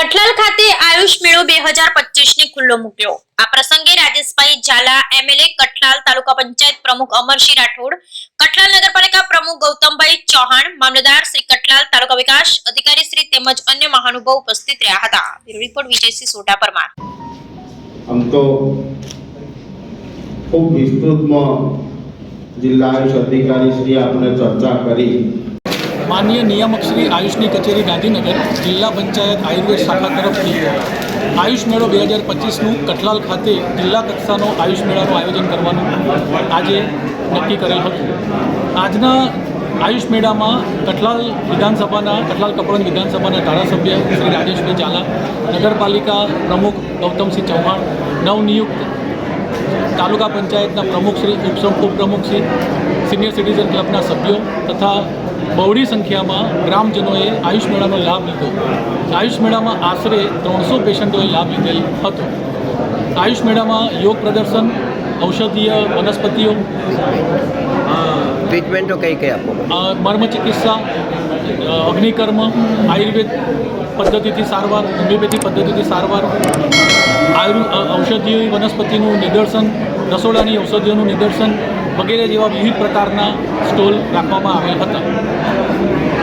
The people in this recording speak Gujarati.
કઠલાલ ખાતે આયુષ મેળો બે હજાર પચીસ ને ખુલ્લો મૂક્યો. આ પ્રસંગે રાજેશભાઈ ઝાલા એમએલએ કઠલાલ તાલુકા પંચાયત પ્રમુખ અમરસિંહ રાઠોડ, કઠલાલ નગરપાલિકા પ્રમુખ ગૌતમભાઈ ચૌહાણ, મામલતદાર શ્રી કઠલાલ તાલુકા વિકાસ અધિકારી શ્રી તેમજ અન્ય મહાનુભાવ ઉપસ્થિત રહ્યા હતા. રિપોર્ટ વિજયસિંહ સોઢા પરમાર. આમ તો ખૂબ વિસ્તૃતમાં જિલ્લા આયુષ અધિકારી શ્રી આપણે ચર્ચા કરી. માનનીય નિયામક શ્રી આયુષની કચેરી ગાંધીનગર, જિલ્લા પંચાયત આયુર્વેદ શાખા તરફથી. આયુષ મેળો બે હજાર પચીસનું કઠલાલ ખાતે જિલ્લા કક્ષાનો આયુષ મેળાનું આયોજન કરવાનું આજે નક્કી કરેલ હતું. આજના આયુષ મેળામાં કઠલાલ વિધાનસભાના, કઠલાલ કપડવંજ વિધાનસભાના ધારાસભ્ય શ્રી રાજેશભાઈ ઝાલા, નગરપાલિકા પ્રમુખ ગૌતમસિંહ ચૌહાણ, નવનિયુક્ત તાલુકા પંચાયતના પ્રમુખ શ્રી ઉપસમ ઉપપ્રમુખ શ્રી, સિનિયર સિટીઝન ક્લબના સભ્યો તથા બહોળી સંખ્યામાં ગ્રામજનોએ આયુષ મેળાનો લાભ લીધો. આયુષ મેળામાં આશરે ત્રણસો પેશન્ટોએ લાભ લીધેલ હતો. આયુષ મેળામાં યોગ પ્રદર્શન ઔષધીય વનસ્પતિઓ ટ્રીટમેન્ટો કઈ કઈ આપો? મર્મ ચિકિત્સા અગ્નિકર્મ આયુર્વેદ પદ્ધતિથી સારવાર હોમિયોપેથી પદ્ધતિથી સારવાર આયુર્ ઔષધીય વનસ્પતિનું નિદર્શન રસોડાની ઔષધિઓનું નિદર્શન વગેરે જેવા વિવિધ પ્રકારના સ્ટોલ રાખવામાં આવેલ હતા.